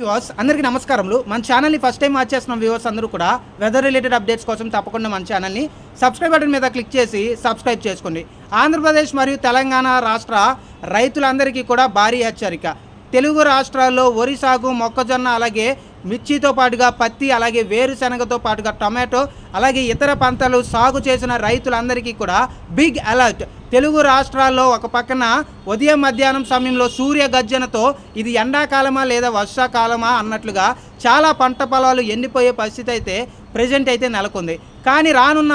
Viewers అందరికీ నమస్కారములు. మన ఛానల్ని ఫస్ట్ టైం వాచ్ చేస్తున్న వ్యూవర్స్ అందరూ కూడా వెదర్ రిలేటెడ్ అప్డేట్స్ కోసం తప్పకుండా మన ఛానల్ని సబ్స్క్రైబ్ బటన్ మీద క్లిక్ చేసి సబ్స్క్రైబ్ చేసుకోండి. ఆంధ్రప్రదేశ్ మరియు తెలంగాణ రాష్ట్ర రైతులందరికీ కూడా భారీ హెచ్చరిక. తెలుగు రాష్ట్రాల్లో వరి సాగు మొక్కజొన్న అలాగే మిర్చితో పాటుగా పత్తి అలాగే వేరుశనగతో పాటుగా టొమాటో అలాగే ఇతర పంటలు సాగు చేసిన రైతులందరికీ కూడా బిగ్ అలర్ట్ తెలుగు రాష్ట్రాల్లో ఒక పక్కన ఉదయం మధ్యాహ్నం సమయంలో సూర్య గర్జనతో ఇది ఎండాకాలమా లేదా వర్షాకాలమా అన్నట్లుగా చాలా పంట పొలాలు ఎండిపోయే పరిస్థితి అయితే ప్రజెంట్ అయితే నెలకొంది. కానీ రానున్న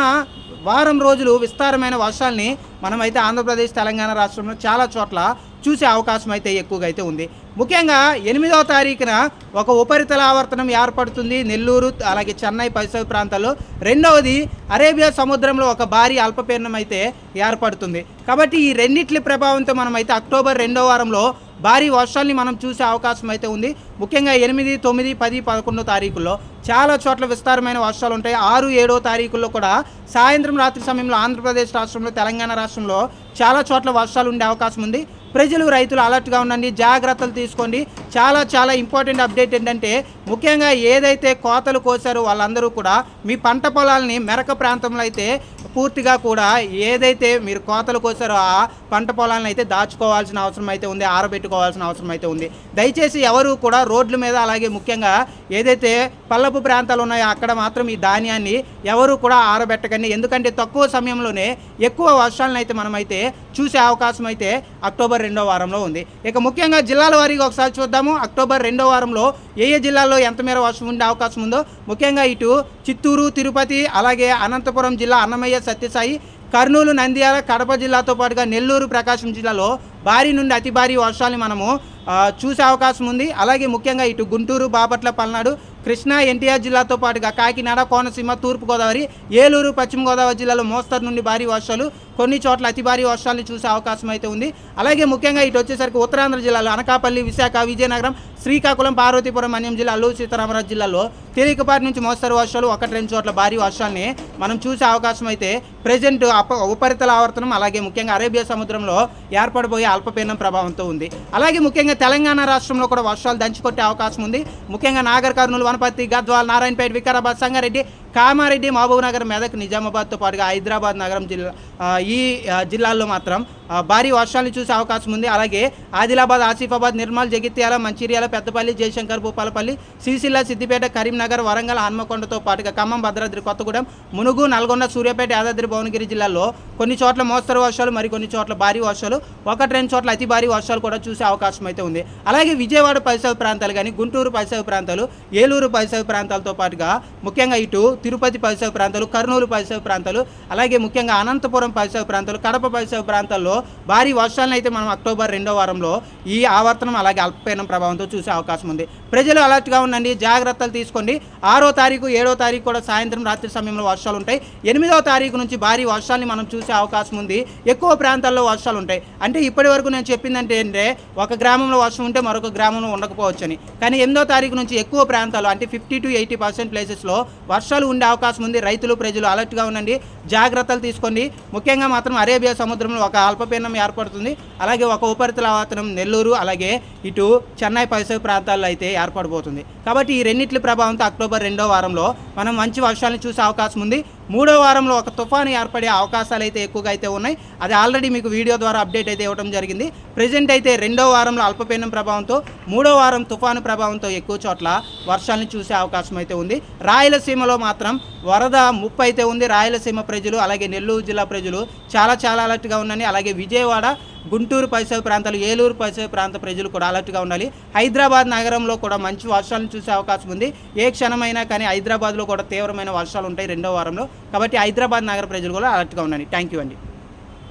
వారం రోజులు విస్తారమైన వర్షాల్ని మనమైతే ఆంధ్రప్రదేశ్ తెలంగాణ రాష్ట్రంలో చాలా చోట్ల చూసే అవకాశం అయితే ఎక్కువగా అయితే ఉంది. ముఖ్యంగా ఎనిమిదవ తారీఖున ఒక ఉపరితల ఆవర్తనం ఏర్పడుతుంది నెల్లూరు అలాగే చెన్నై పరిసర ప్రాంతాల్లో. రెండవది అరేబియా సముద్రంలో ఒక భారీ అల్పపీడనం అయితే ఏర్పడుతుంది. కాబట్టి ఈ రెండిట్ల ప్రభావంతో మనమైతే అక్టోబర్ రెండో వారంలో భారీ వర్షాల్ని మనం చూసే అవకాశం అయితే ఉంది. ముఖ్యంగా ఎనిమిది తొమ్మిది పది పదకొండో తారీఖుల్లో చాలా చోట్ల విస్తారమైన వర్షాలు ఉంటాయి. ఆరు ఏడో తారీఖుల్లో కూడా సాయంత్రం రాత్రి సమయంలో ఆంధ్రప్రదేశ్ రాష్ట్రంలో తెలంగాణ రాష్ట్రంలో చాలా చోట్ల వర్షాలు ఉండే అవకాశం ఉంది. ప్రజలు రైతులు అలర్ట్గా ఉండండి జాగ్రత్తలు తీసుకోండి. చాలా చాలా ఇంపార్టెంట్ అప్డేట్ ఏంటంటే ముఖ్యంగా ఏదైతే కోతలు కోసారో వాళ్ళందరూ కూడా మీ పంట పొలాలని మెరక ప్రాంతంలో అయితే పూర్తిగా కూడా ఏదైతే మీరు కోతలు కోసారో ఆ పంట పొలాలను అయితే దాచుకోవాల్సిన అవసరం అయితే ఉంది ఆరబెట్టుకోవాల్సిన అవసరం అయితే ఉంది. దయచేసి ఎవరు కూడా రోడ్ల మీద అలాగే ముఖ్యంగా ఏదైతే పల్లపు ప్రాంతాలు ఉన్నాయో అక్కడ మాత్రం ఈ ధాన్యాన్ని ఎవరు కూడా ఆరబెట్టకండి. ఎందుకంటే తక్కువ సమయంలోనే ఎక్కువ వర్షాలను అయితే మనమైతే చూసే అవకాశం అయితే అక్టోబర్ రెండో వారంలో ఉంది. ఇక ముఖ్యంగా జిల్లాల వారీగా ఒకసారి చూద్దాము. అక్టోబర్ రెండో వారంలో ఏ ఏ జిల్లాల్లో ఎంత మేర వర్షం ఉండే అవకాశం ఉందో. ముఖ్యంగా ఇటు చిత్తూరు తిరుపతి అలాగే అనంతపురం జిల్లా అన్నమయ్య సత్యసాయి కర్నూలు నంద్యాల కడప జిల్లాతో పాటుగా నెల్లూరు ప్రకాశం జిల్లాలో భారీ నుండి అతి భారీ వర్షాలు మనము చూసే అవకాశం ఉంది. అలాగే ముఖ్యంగా ఇటు గుంటూరు బాపట్ల పల్నాడు కృష్ణా ఎన్టీఆర్ జిల్లాతో పాటుగా కాకినాడ కోనసీమ తూర్పుగోదావరి ఏలూరు పశ్చిమ గోదావరి జిల్లాలో మోస్తరు నుండి భారీ వర్షాలు కొన్ని చోట్ల అతి భారీ వర్షాలను చూసే అవకాశం అయితే ఉంది. అలాగే ముఖ్యంగా ఇటు వచ్చేసరికి ఉత్తరాంధ్ర జిల్లాలో అనకాపల్లి విశాఖ విజయనగరం శ్రీకాకుళం పార్వతీపురం మన్యం జిల్లా సీతారామరాజు జిల్లాలో తేలికపాటి నుంచి మోస్తరు వర్షాలు ఒకటి రెండు చోట్ల భారీ వర్షాన్ని మనం చూసే అవకాశం అయితే ప్రజెంట్ అప ఉపరితల ఆవర్తనం అలాగే ముఖ్యంగా అరేబియా సముద్రంలో ఏర్పడబోయే అల్పపీడనం ప్రభావంతో ఉంది. అలాగే ముఖ్యంగా తెలంగాణ రాష్ట్రంలో కూడా వర్షాలు దంచుకొట్టే అవకాశం ఉంది. ముఖ్యంగా నాగర్ కర్నూలు వనపర్తి గద్వాల్ నారాయణపేట వికారాబాద్ సంగారెడ్డి కామారెడ్డి మహబూబ్ నగర్ మెదక్ నిజామాబాద్తో పాటుగా హైదరాబాద్ నగరం జిల్లా ఈ జిల్లాల్లో మాత్రం భారీ వర్షాలు చూసే అవకాశం ఉంది. అలాగే ఆదిలాబాద్ ఆసిఫాబాద్ నిర్మల్ జగిత్యాల మంచిర్యాల పెద్దపల్లి జయశంకర్ భూపాలపల్లి సిరిసిల్ల సిద్దిపేట కరీంనగర్ వరంగల్ హన్మకొండతో పాటుగా ఖమ్మం భద్రాద్రి కొత్తగూడెం మునుగు నల్గొండ సూర్యాపేట యాదాద్రి భువనగిరి జిల్లాల్లో కొన్ని చోట్ల మోస్తరు వర్షాలు మరి కొన్ని చోట్ల భారీ వర్షాలు. ఒకటి రెండు చోట్ల అతి భారీ వర్షాలు కూడా చూసే అవకాశం అయితే ఉంది. అలాగే విజయవాడ పరిసర ప్రాంతాలు కానీ గుంటూరు పరిసర ప్రాంతాలు ఏలూరు పరిసర ప్రాంతాలతో పాటుగా ముఖ్యంగా ఇటు తిరుపతి పరిసర ప్రాంతాలు కర్నూలు పరిసర ప్రాంతాలు అలాగే ముఖ్యంగా అనంతపురం పరిసర ప్రాంతాలు కడప పరిసర ప్రాంతాల్లో భారీ వర్షాలను అయితే మనం అక్టోబర్ రెండో వారంలో ఈ ఆవర్తనం అలాగే అల్పపీడనం ప్రభావంతో చూసే అవకాశం ఉంది. ప్రజలు అలర్ట్గా ఉండండి జాగ్రత్తలు తీసుకోండి. ఆరో తారీఖు ఏడో తారీఖు కూడా సాయంత్రం రాత్రి సమయంలో వర్షాలు ఉంటాయి. ఎనిమిదవ తారీఖు నుంచి భారీ వర్షాలని మనం చూసే అవకాశం ఉంది. ఎక్కువ ప్రాంతాల్లో వర్షాలు ఉంటాయి. అంటే ఇప్పటి వరకు నేను చెప్పిందంటే ఏంటంటే ఒక గ్రామంలో వర్షం ఉంటే మరొక గ్రామంలో ఉండకపోవచ్చు అని కానీ ఎనిమిదో తారీఖు నుంచి ఎక్కువ ప్రాంతాలు అంటే ఫిఫ్టీ టు ఎయిటీ పర్సెంట్ ప్లేసెస్లో వర్షాలు ఉండే అవకాశం ఉంది. రైతులు ప్రజలు అలర్ట్గా ఉండండి జాగ్రత్తలు తీసుకోండి. ముఖ్యంగా మాత్రం అరేబియా సముద్రంలో ఒక అల్పపీడనం ఏర్పడుతుంది. అలాగే ఒక ఉపరితల ఆవర్తనం నెల్లూరు అలాగే ఇటు చెన్నై పరిసర ప్రాంతాల్లో అయితే ఏర్పడబోతుంది. కాబట్టి ఈ రెండింటి ప్రభావంతో అక్టోబర్ రెండో వారంలో మనం మంచి వర్షాలను చూసే అవకాశం ఉంది. మూడో వారంలో ఒక తుఫాను ఏర్పడే అవకాశాలు అయితే ఎక్కువగా అయితే ఉన్నాయి. అది ఆల్రెడీ మీకు వీడియో ద్వారా అప్డేట్ అయితే ఇవ్వడం జరిగింది. ప్రజెంట్ అయితే రెండో వారంలో అల్పపీడనం ప్రభావంతో మూడో వారం తుఫాను ప్రభావంతో ఎక్కువ చోట్ల వర్షాలను చూసే అవకాశం అయితే ఉంది. రాయలసీమలో మాత్రం వరద ముప్పు అయితే ఉంది. రాయలసీమ ప్రజలు అలాగే నెల్లూరు జిల్లా ప్రజలు చాలా చాలా అలర్ట్గా ఉన్నాయి అలాగే విజయవాడ గుంటూరు పరిసర ప్రాంతాలు ఏలూరు పరిసర ప్రాంత ప్రజలు కూడా అలర్ట్గా ఉండాలి. హైదరాబాద్ నగరంలో కూడా మంచి వర్షాలను చూసే అవకాశం ఉంది. ఏ క్షణమైనా కానీ హైదరాబాద్లో కూడా తీవ్రమైన వర్షాలు ఉంటాయి రెండో వారంలో. కాబట్టి హైదరాబాద్ నగర ప్రజలు కూడా అలర్ట్గా ఉండండి. థ్యాంక్ యూ అండి.